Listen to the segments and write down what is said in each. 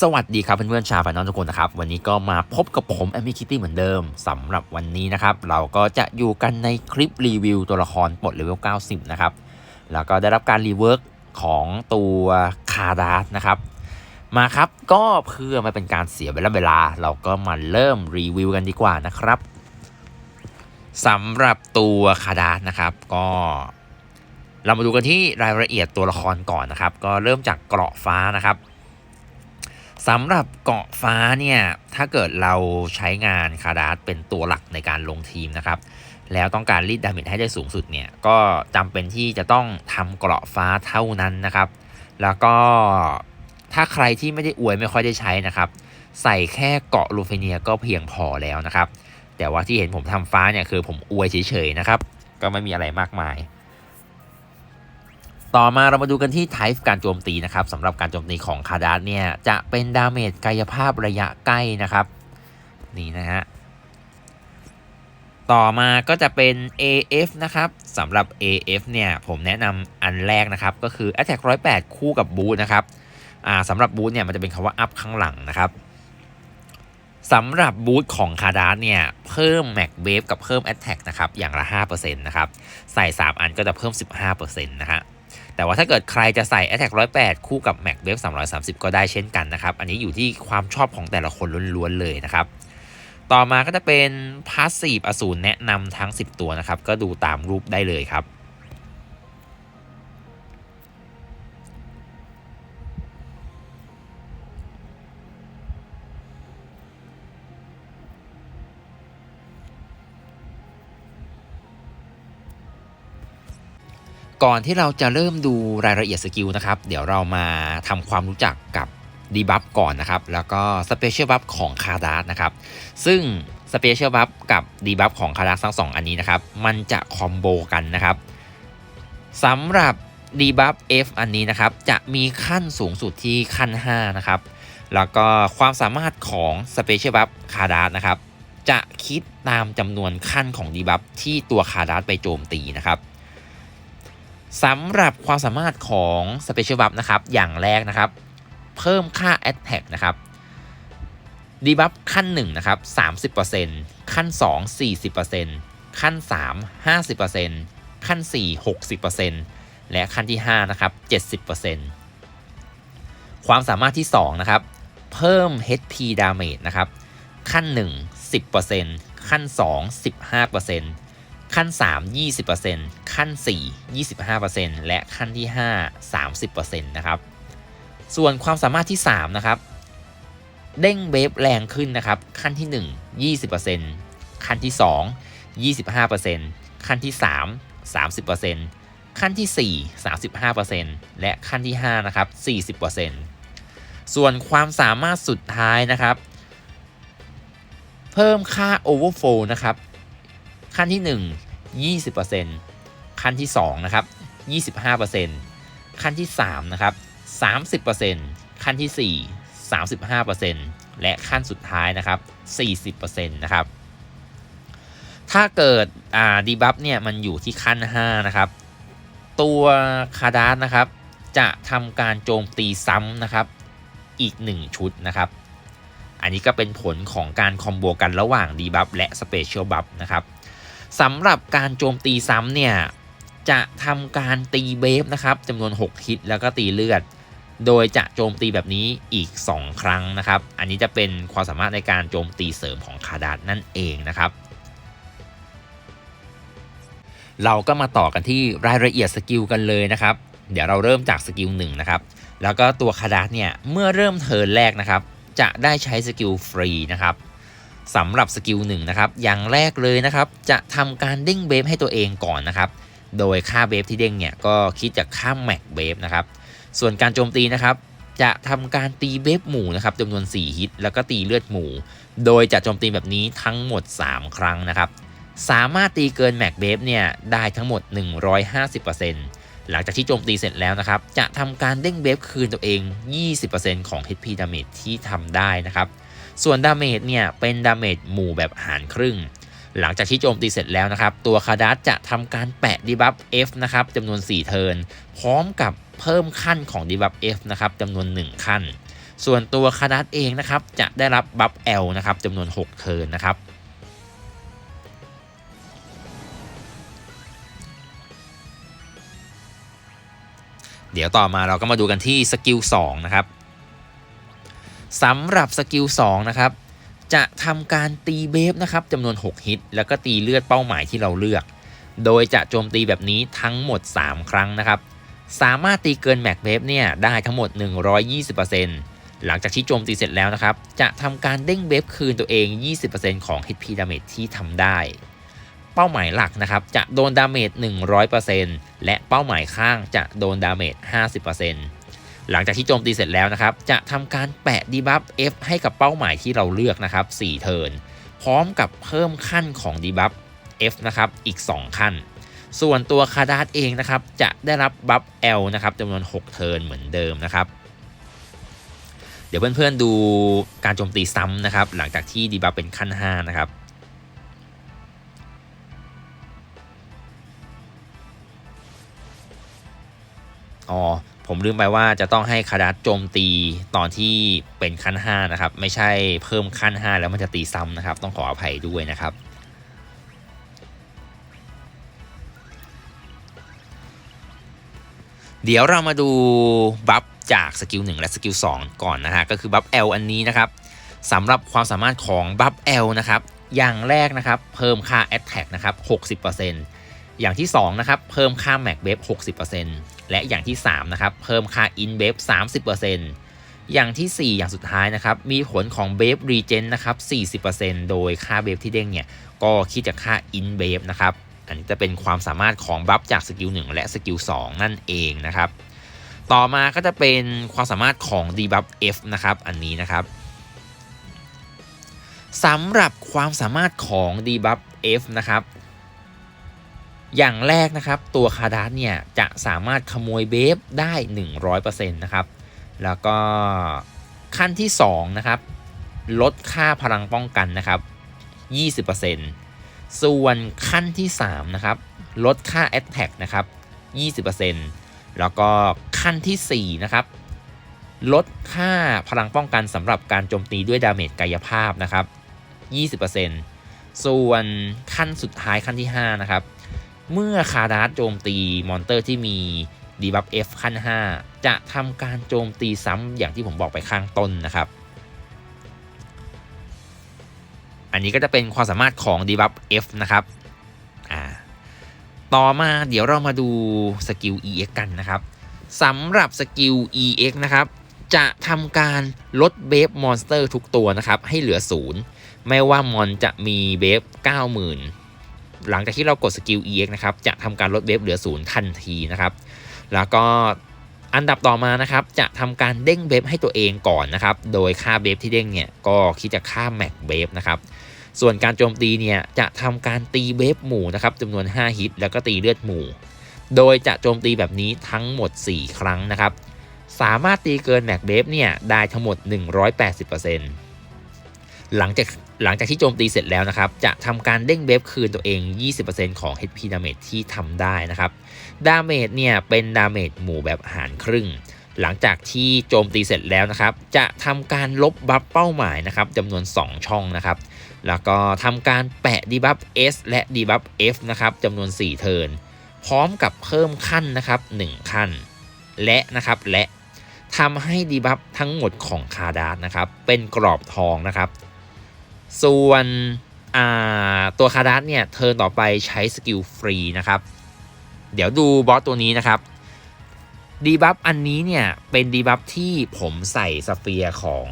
สวัสดีครับเพื่อนๆชาวแฟนนอนทุกคนนะครับ วันนี้ก็มาพบกับผมแอมมี่คิตตี้เหมือนเดิมสำหรับวันนี้นะครับ เราก็จะอยู่กันในคลิปรีวิวตัวละครปลดเลเวล 90 นะครับ แล้วก็ได้รับการรีเวิร์กของตัวคาร์ดาสนะครับ มาครับก็เพื่อไม่เป็นการเสียเวลาเวลา เราก็มาเริ่มรีวิวกันดีกว่านะครับสำหรับตัวคาร์ดาสนะครับก็เรามาดูกันที่รายละเอียดตัวละครก่อนนะครับ ก็เริ่มจากเกราะฟ้านะครับ สำหรับเกาะฟ้าเนี่ย ถ้าเกิดเราใช้งานคาร์ดาสเป็นตัวหลักในการลงทีมนะครับ แล้วต้องการรีดดาเมจให้ได้สูงสุดเนี่ย ก็จำเป็นที่จะต้องทำเกราะฟ้าเท่านั้นนะครับ แล้วก็ถ้าใครที่ไม่ได้อวยไม่ค่อยได้ใช้นะครับ ใส่แค่เกาะลูเฟเนียก็เพียงพอแล้วนะครับ แต่ว่าที่เห็นผมทำฟ้าเนี่ยคือผมอวยเฉยๆนะครับ ก็ไม่มีอะไรมากมาย ต่อมาเรามาดูกันที่ไทป์การโจมตีนะครับสำหรับการโจมตีของคาร์ดาสเนี่ยจะเป็นดาเมจกายภาพระยะใกล้นะครับนี่นะฮะต่อมาก็จะเป็น AF นะครับสำหรับ AF เนี่ยผมแนะนำอันแรกนะครับก็คือ Attack 108 คู่กับบูทนะครับอ่าสำหรับบูทเนี่ยมันจะเป็นคำว่าอัพข้างหลังนะครับสำหรับบูทของคาร์ดาสเนี่ยเพิ่มแม็กเวฟกับเพิ่ม Attack นะครับอย่างละ 5%นะครับใส่ 3 อันก็จะเพิ่ม 15%นะฮะ แต่ว่าถ้าเกิดใครจะใส่ Attack 108 คู่กับ Mac Wave 330 ก็ได้เช่นกันนะครับ อันนี้อยู่ที่ความชอบของแต่ละคนล้วนๆเลยนะครับ ต่อมาก็จะเป็น Passive อสูรแนะนำทั้ง 10 ตัวนะครับ ก็ดูตามรูปได้เลยครับ ก่อนที่เราจะเริ่มดูรายละเอียดสกิลนะครับ เดี๋ยวเรามาทำความรู้จักกับดีบัฟก่อนนะครับ แล้วก็สเปเชียลบัฟของคาร์ดาสนะครับ ซึ่งสเปเชียลบัฟกับดีบัฟของคาร์ดาสทั้งสองอันนี้นะครับ มันจะคอมโบกันนะครับสำหรับดีบัฟ F อันนี้นะครับ จะมีขั้นสูงสุดที่ขั้น 5 นะครับ แล้วก็ความสามารถของสเปเชียลบัฟคาร์ดาสนะครับ จะคิดตามจำนวนขั้นของดีบัฟที่ตัวคาร์ดาสไปโจมตีนะครับ สำหรับความสามารถของ Special Buff นะครับ อย่างแรกนะครับ เพิ่มค่า Attack นะครับดีบัฟขั้น1นะครับ30%ขั้น 2 40%ขั้น 3 50%ขั้น 4 60%และขั้นที่ 5 นะครับ 70%ความสามารถที่ 2 นะครับ เพิ่ม HP Damage นะครับ ขั้น 1 10%ขั้น 2 15% ขั้น 3 20%ขั้น 4 25%และขั้นที่ 5 30%นะครับ ส่วนความสามารถที่ 3 นะครับ เด้งเวฟแรงขึ้นนะครับ ขั้นที่ 1 20%ขั้นที่ 2 25%ขั้นที่ 3 30%ขั้นที่ 4 35%และขั้นที่ 5 นะครับ 40%ส่วนความสามารถสุดท้ายนะครับ เพิ่มค่า Overflow นะครับขั้นที่1 20%ขั้นที่2นะครับ25%ขั้นที่3นะครับ30%ขั้นที่ 4 35%และขั้นสุดท้ายนะครับ40%นะครับถ้าเกิดอ่าดีบัฟเนี่ยมันอยู่ที่ขั้น 5 นะครับ ตัวคาดาสนะครับ จะทำการโจมตีซ้ำนะครับ อีก 1 ชุดนะครับ อันนี้ก็เป็นผลของการคอมโบกันระหว่างดีบัฟและสเปเชียลบัฟนะครับ สำหรับการโจมตีซ้ำเนี่ยจะทำการตีเบฟนะครับจำนวน 6 ฮิตแล้วก็ตีเลือด โดยจะโจมตีแบบนี้อีก 2 ครั้งนะครับ อันนี้จะเป็นความสามารถในการโจมตีเสริมของคาดาดนั่นเองนะครับ เราก็มาต่อกันที่รายละเอียดสกิลกันเลยนะครับ เดี๋ยวเราเริ่มจากสกิลหนึ่งนะครับ แล้วก็ตัวคาดาดเนี่ยเมื่อเริ่มเทิร์นแรกนะครับ จะได้ใช้สกิลฟรีนะครับ สำหรับสกิลหนึ่งนะครับ อย่างแรกเลยนะครับ จะทำการเด้งเบฟให้ตัวเองก่อนนะครับ โดยค่าเบฟที่เด้งเนี่ยก็คิดจากค่าแม็กเบฟนะครับ ส่วนการโจมตีนะครับจะทำการตีเบฟหมู่นะครับจำนวน 4 ฮิต แล้วก็ตีเลือดหมู่ โดยจะโจมตีแบบนี้ทั้งหมด 3 ครั้งนะครับ สามารถตีเกินแม็กเบฟเนี่ยได้ทั้งหมด 150%หลังจากที่โจมตีเสร็จแล้วนะครับ จะทำการเด้งเบฟคืนตัวเอง 20%ของ HP damage ที่ทำได้นะครับ ส่วนดาเมจเนี่ยเป็นดาเมจหมู่แบบหารครึ่ง หลังจากที่โจมตีเสร็จแล้วนะครับ ตัวคาดัสจะทำการแปะดีบัฟ F นะครับจำนวน 4 เทิร์นพร้อมกับเพิ่มขั้นของดีบัฟ F นะครับจำนวน 1 ขั้น ส่วนตัวคาดัสเองนะครับจะได้รับบัฟ L นะครับจำนวน 6 เทิร์นนะครับเดี๋ยวต่อมาเราก็มาดูกันที่สกิล2นะครับ สำหรับสกิล2นะครับจะทำการตีเบฟนะครับจำนวน 6 ฮิต แล้วก็ตีเลือดเป้าหมายที่เราเลือก โดยจะโจมตีแบบนี้ทั้งหมด 3 ครั้งนะครับ สามารถตีเกินแม็กเบฟเนี่ยได้ทั้งหมด 120%หลังจากที่โจมตีเสร็จแล้วนะครับ จะทำการเด้งเบฟคืนตัวเอง 20%ของ HP damage ที่ทำได้ เป้าหมายหลักนะครับจะโดนดาเมจ 100%และเป้าหมายข้างจะโดนดาเมจ 50% หลังจากที่โจมตีเสร็จแล้วนะครับ จะทำการแปะดีบัฟ F ให้กับเป้าหมายที่เราเลือกนะครับ4เทิร์นพร้อมกับเพิ่มขั้นของดีบัฟ F นะครับอีก 2 ขั้น ส่วนตัวคาดาสเองนะครับ จะได้รับบัฟ L นะครับจำนวน 6 เทิร์นเหมือนเดิมนะครับ เดี๋ยวเพื่อนๆดูการโจมตีซ้ำนะครับ หลังจากที่ดีบัฟเป็นขั้น 5 นะครับอ๋อ ผมลืมไปว่าจะต้องให้คาดัสโจมตีตอนที่เป็นขั้น 5 นะครับ ไม่ใช่เพิ่มขั้น 5 แล้วมันจะตีซ้ำนะครับ ต้องขออภัยด้วยนะครับ เดี๋ยวเรามาดูบัฟจากสกิล1และสกิล2ก่อนนะฮะ ก็คือบัฟ L อันนี้นะครับสำหรับความสามารถของบัฟ L นะครับ อย่างแรกนะครับ เพิ่มค่า Attack นะครับ 60%อย่างที่ 2 นะครับ เพิ่มค่า Mac b a f 60% และอย่างที่ 3 นะครับ เพิ่มค่า In b a f 30%อย่างที่ 4 อย่างสุดท้ายนะครับ มีผลของ b a f Regen นะครับ 40%โดยค่า b a f ที่เด้งเนี่ย ก็คิดจากค่า In b a f นะครับ อันนี้จะเป็นความสามารถของบัฟจากสกิล1และสกิล2นั่นเองนะครับ ต่อมาก็จะเป็นความสามารถของ Debuff F นะครับ อันนี้นะครับสำหรับความสามารถของ Debuff F นะครับ อย่างแรกนะครับ ตัวคาดาสเนี่ยจะสามารถขโมยเบฟได้ 100%นะครับ แล้วก็ขั้นที่ 2 นะครับ ลดค่าพลังป้องกันนะครับ 20%ส่วนขั้นที่ 3 นะครับ ลดค่า Attack นะครับ 20%แล้วก็ขั้นที่ 4 นะครับ ลดค่าพลังป้องกันสำหรับการโจมตีด้วยดาเมจกายภาพนะครับ 20%ส่วนขั้นสุดท้ายขั้นที่ 5 นะครับ เมื่อคาดาสโจมตีมอนเตอร์ที่มีดีบัฟ F ขั้น 5 จะทำการโจมตีซ้ำอย่างที่ผมบอกไปข้างต้นนะครับ อันนี้ก็จะเป็นความสามารถของ debuff F นะครับต่อมาเดี๋ยวเรามาดูสกิล EX กันนะครับสำหรับสกิล EX นะครับจะทำการลดเบฟมอนสเตอร์ทุกตัวนะครับให้เหลือศูนย์ไม่ว่ามอนจะมีเบฟ90,000 หลังจากที่เรากดสกิล EX นะครับจะทำการลดเบฟเหลือศูนย์ทันทีนะครับ แล้วก็อันดับต่อมานะครับ จะทำการเด้งเบฟให้ตัวเองก่อนนะครับ โดยค่าเบฟที่เด้งเนี่ยก็คิดจากค่าแม็กเบฟนะครับ ส่วนการโจมตีเนี่ยจะทำการตีเบฟหมู่นะครับจำนวน 5 ฮิต แล้วก็ตีเลือดหมู่ โดยจะโจมตีแบบนี้ทั้งหมด 4 ครั้งนะครับ สามารถตีเกินแม็กเบฟเนี่ยได้ทั้งหมด 180%หลังจาก หลังจากที่โจมตีเสร็จแล้วนะครับ จะทำการเด้งเบฟคืนตัวเอง 20%ของ HP damage ที่ทำได้นะครับ ดาเมจเนี่ยเป็นดาเมจหมู่แบบหารครึ่ง หลังจากที่โจมตีเสร็จแล้วนะครับ จะทำการลบบัฟเป้าหมายนะครับจำนวน 2 ช่องนะครับ แล้วก็ทำการแปะดีบัฟ S และดีบัฟ F นะครับจำนวน 4 เทิร์น พร้อมกับเพิ่มขั้นนะครับ 1 ขั้น และนะครับและทำให้ดีบัฟทั้งหมดของคาดาสนะครับ เป็นกรอบทองนะครับ ส่วนตัวคาดาสเนี่ยเทิร์นต่อไปใช้สกิลฟรีนะครับ เดี๋ยวดูบอสตัวนี้นะครับดีบัฟอันนี้เนี่ยเป็นดีบัฟที่ผมใส่สเฟียร์ของ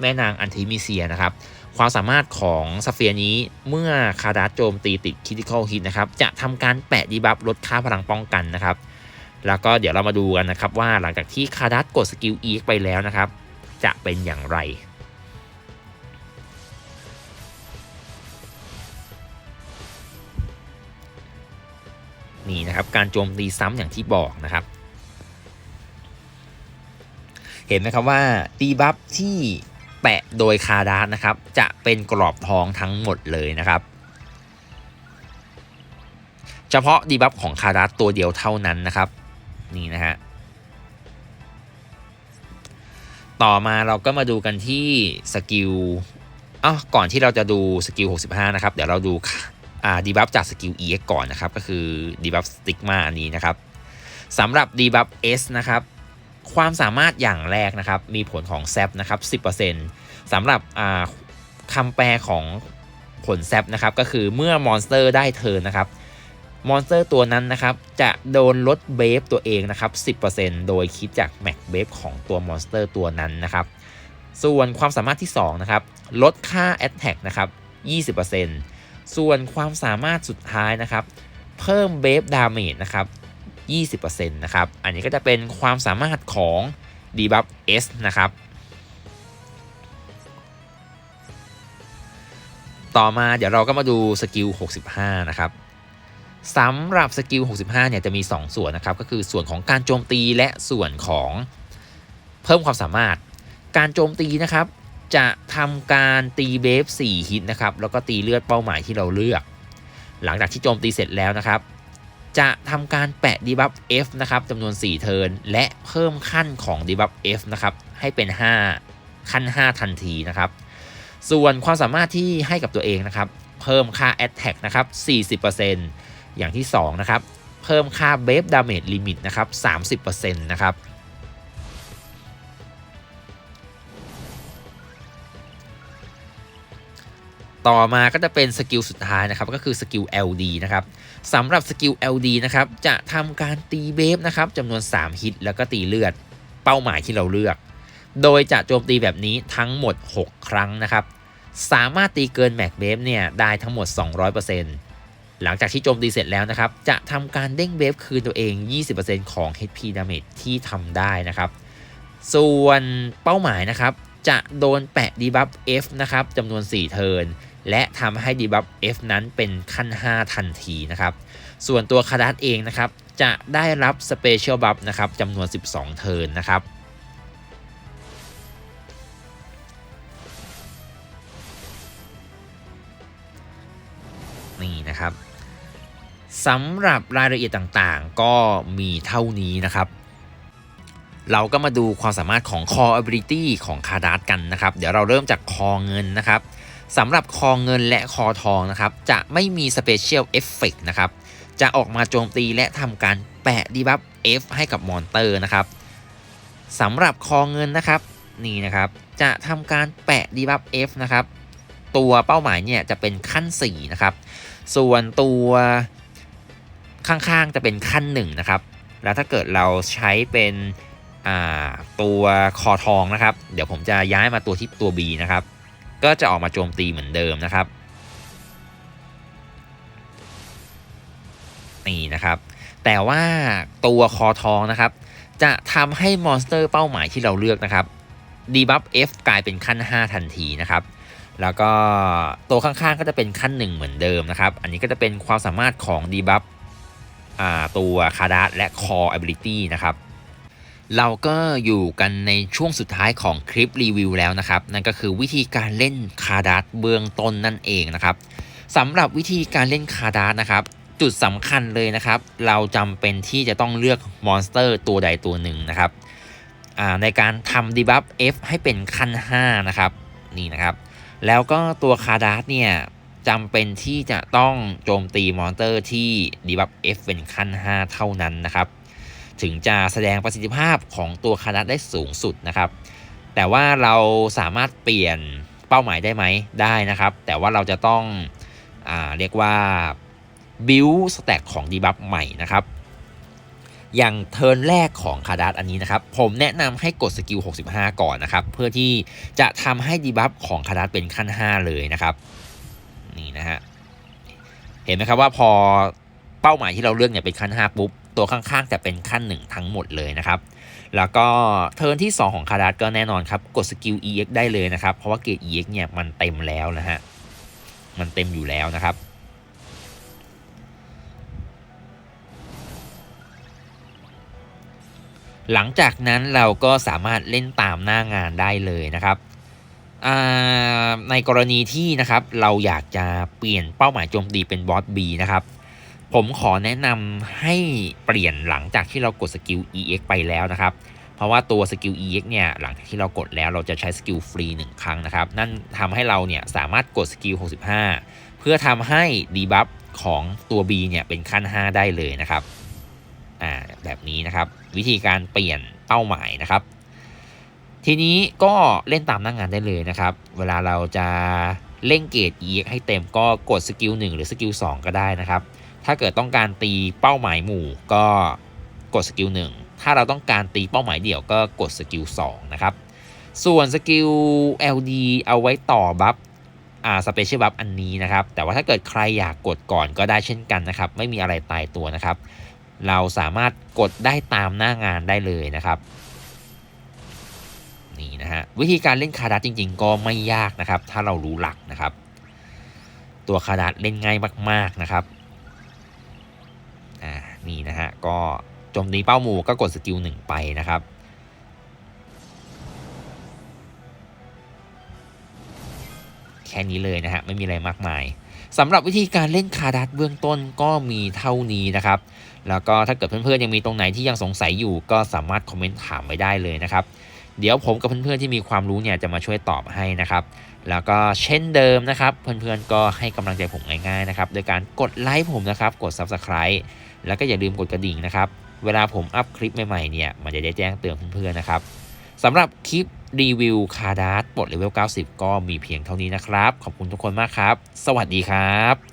แม่นางอันทิมิเซียนะครับ ความสามารถของสเฟียร์นี้เมื่อคาดัสโจมตีติดคิติคอลฮิตนะครับ จะทำการแปะดีบัฟลดค่าพลังป้องกันนะครับ แล้วก็เดี๋ยวเรามาดูกันนะครับว่าหลังจากที่คาดัสกดสกิล E ไปแล้วนะครับ จะเป็นอย่างไร นี่นะครับการโจมตีซ้ำอย่างที่บอกนะครับ เห็นไหมครับว่าดีบัฟที่แปะโดยคาดาสนะครับ จะเป็นกรอบทองทั้งหมดเลยนะครับ เฉพาะดีบัฟของคาดาสตัวเดียวเท่านั้นนะครับ นี่นะฮะต่อมาเราก็มาดูกันที่สกิลอ้าวก่อนที่เราจะดูสกิล 65 นะครับ เดี๋ยวเราดูอ่า ดีบัฟจากสกิล EX ก่อนนะครับ ก็คือดีบัฟสติกมาอันนี้นะครับสำหรับดีบัฟ S นะครับ ความสามารถอย่างแรกนะครับ มีผลของแซปนะครับ 10%สำหรับอ่าคำแปลของผลแซปนะครับ ก็คือเมื่อมอนสเตอร์ได้เทินนะครับมอนสเตอร์ตัวนั้นนะครับจะโดนลดเบฟตัวเองนะครับ 10%โดยคิดจากแม็กเบฟของตัวมอนสเตอร์ตัวนั้นนะครับ ส่วนความสามารถที่2นะครับลดค่า Attack นะครับ 20% ส่วนความสามารถสุดท้ายนะครับ เพิ่มเบฟดาเมจนะครับ 20%นะครับ อันนี้ก็จะเป็นความสามารถของ Debuff S นะครับ ต่อมาเดี๋ยวเราก็มาดูสกิล 65 นะครับสำหรับสกิล 65 เนี่ยจะมี 2 ส่วนนะครับ ก็คือส่วนของการโจมตีและส่วนของเพิ่มความสามารถ การโจมตีนะครับ จะทำการตีเบฟ4ฮิตนะครับแล้วก็ตีเลือดเป้าหมายที่เราเลือก หลังจากที่โจมตีเสร็จแล้วนะครับ จะทำการแปะดีบัฟ F นะครับจำนวน 4 เทิร์นและเพิ่มขั้นของดีบัฟ F นะครับให้เป็น 5 ขั้น 5 ทันทีนะครับ ส่วนความสามารถที่ให้กับตัวเองนะครับ เพิ่มค่า Attack นะครับ 40%อย่างที่ 2 นะครับ เพิ่มค่า b a f e Damage Limit นะครับ 30%นะครับ ต่อมาก็จะเป็นสกิลสุดท้ายนะครับก็คือสกิล LD นะครับสำหรับสกิล LD นะครับจะทำการตีเบฟนะครับจำนวน 3 ฮิตแล้วก็ตีเลือดเป้าหมายที่เราเลือก โดยจะโจมตีแบบนี้ทั้งหมด 6 ครั้งนะครับสามารถตีเกินแม็กเบฟเนี่ยได้ทั้งหมด 200%หลังจากที่โจมตีเสร็จแล้วนะครับจะทำการเด้งเบฟคืนตัวเอง 20%ของ HP damage ที่ทำได้นะครับ ส่วนเป้าหมายนะครับจะโดนแปะดีบัฟ F นะครับจำนวน 4 เทิร์น และทำให้ดีบัฟ F นั้นเป็นขั้น 5 ทันทีนะครับ ส่วนตัวคาดัสเองนะครับ จะได้รับสเปเชียลบัฟนะครับจำนวน 12 เทิร์นนะครับนี่นะครับสำหรับรายละเอียดต่างๆ ก็มีเท่านี้นะครับ เราก็มาดูความสามารถของ Core Ability ของคาดาร์ดกันนะครับ เดี๋ยวเราเริ่มจากคอเงินนะครับ สำหรับคอเงินและคอทองนะครับ จะไม่มี Special Effect นะครับ จะออกมาโจมตีและทำการแปะดีบัฟ F ให้กับมอนเตอร์นะครับสำหรับคอเงินนะครับนี่นะครับ จะทำการแปะดีบัฟ F นะครับตัวเป้าหมายเนี่ยจะเป็นขั้น4นะครับ ส่วนตัวข้างๆจะเป็นขั้น1นะครับ แล้วถ้าเกิดเราใช้เป็นตัวคอทองนะครับ เดี๋ยวผมจะย้ายมาตัวที่ตัว B นะครับ ก็จะออกมาโจมตีเหมือนเดิมนะครับ นี่นะครับ แต่ว่าตัวคอทองนะครับ จะทำให้มอนสเตอร์เป้าหมายที่เราเลือกนะครับดีบัฟ F กลายเป็นขั้น 5 ทันทีนะครับแล้วก็ตัวข้างๆก็จะเป็นขั้น 1 เหมือนเดิมนะครับ อันนี้ก็จะเป็นความสามารถของดีบัฟตัวคาร์ดและ Core Ability นะครับ เราก็อยู่กันในช่วงสุดท้ายของคลิปรีวิวแล้วนะครับ นั่นก็คือวิธีการเล่นคาร์ดัสเบื้องต้นนั่นเองนะครับสำหรับวิธีการเล่นคาร์ดัสนะครับ จุดสำคัญเลยนะครับ เราจำเป็นที่จะต้องเลือกมอนสเตอร์ตัวใดตัวหนึ่งนะครับในการทำดีบัฟ F ให้เป็นขั้น 5 นะครับนี่นะครับ แล้วก็ตัวคาร์ดัสเนี่ยจำเป็นที่จะต้องโจมตีมอนสเตอร์ที่ดีบัฟ F เป็นขั้น 5 เท่านั้นนะครับ ถึงจะแสดงประสิทธิภาพของตัวคานัดได้สูงสุดนะครับ แต่ว่าเราสามารถเปลี่ยนเป้าหมายได้ไหมได้นะครับ แต่ว่าเราจะต้องอาเรียกว่าบิวสแต็กของดีบัฟใหม่นะครับอย่างเทิร์นแรกของคาดัสอันนี้นะครับ ผมแนะนำให้กดสกิล 65 ก่อนนะครับ เพื่อที่จะทำให้ดีบัฟของคาดัสเป็นขั้น 5 เลยนะครับ นี่นะฮะ เห็นไหมครับว่าพอเป้าหมายที่เราเลือกเนี่ยเป็นขั้น 5 ปุ๊บ ตัวข้างๆจะเป็นขั้น 1 ทั้งหมดเลยนะครับ แล้วก็เทิร์นที่ 2 ของคาราดก็แน่นอนครับ กดสกิล EX ได้เลยนะครับ เพราะว่าเกรด EX เนี่ยมันเต็มแล้วนะฮะ มันเต็มอยู่แล้วนะครับหลังจากนั้นเราก็สามารถเล่นตามหน้างานได้เลยนะครับ ในกรณีที่นะครับเราอยากจะเปลี่ยนเป้าหมายโจมตีเป็นบอส B นะครับ ผมขอแนะนำให้เปลี่ยนหลังจากที่เรากดสกิล EX ไปแล้วนะครับ เพราะว่าตัวสกิล EX เนี่ยหลังจากที่เรากดแล้วเราจะใช้สกิลฟรี1ครั้งนะครับ นั่นทำให้เราเนี่ยสามารถกดสกิล 65 เพื่อทำให้ดีบัฟของตัว B เนี่ยเป็นขั้น 5 ได้เลยนะครับอ่าแบบนี้นะครับ วิธีการเปลี่ยนเป้าหมายนะครับ ทีนี้ก็เล่นตามหน้างงานได้เลยนะครับ เวลาเราจะเล่งเกรด EX ให้เต็มก็กดสกิล1หรือสกิล2ก็ได้นะครับ ถ้าเกิดต้องการตีเป้าหมายหมู่ก็กดสกิล1ถ้าเราต้องการตีเป้าหมายเดี่ยวก็กดสกิล2นะครับ ส่วนสกิล LD เอาไว้ต่อบัฟอ่าสเปเชียลบัฟอันนี้นะครับ แต่ว่าถ้าเกิดใครอยากกดก่อนก็ได้เช่นกันนะครับ ไม่มีอะไรตายตัวนะครับ เราสามารถกดได้ตามหน้างานได้เลยนะครับนี่นะฮะวิธีการเล่นคาร์ดัสจริง ๆ ก็ไม่ยากนะครับ ถ้าเรารู้หลักนะครับ ตัวคาร์ดัสเล่นง่ายมาก ๆนะครับ นี่นะฮะ ก็โจมตีเป้าหมู่ก็กดสกิลหนึ่งไปนะครับแค่นี้เลยนะฮะ ไม่มีอะไรมากมายสำหรับวิธีการเล่นคาร์ดัสเบื้องต้นก็มีเท่านี้นะครับ แล้วก็ถ้าเกิดเพื่อนๆยังมีตรงไหนที่ยังสงสัยอยู่ก็สามารถคอมเมนต์ถามไว้ได้เลยนะครับ เดี๋ยวผมกับเพื่อนๆที่มีความรู้เนี่ยจะมาช่วยตอบให้นะครับ แล้วก็เช่นเดิมนะครับ เพื่อนๆก็ให้กำลังใจผมง่ายๆนะครับโดยการกดไลค์ผมนะครับ กด Subscribe แล้วก็อย่าลืมกดกระดิ่งนะครับ เวลาผมอัพคลิปใหม่ๆเนี่ยมันจะได้แจ้งเตือนเพื่อนๆนะครับสำหรับคลิปรีวิวคาร์ดาร์ปลดเลเวล 90 ก็มีเพียงเท่านี้นะครับ ขอบคุณทุกคนมากครับ สวัสดีครับ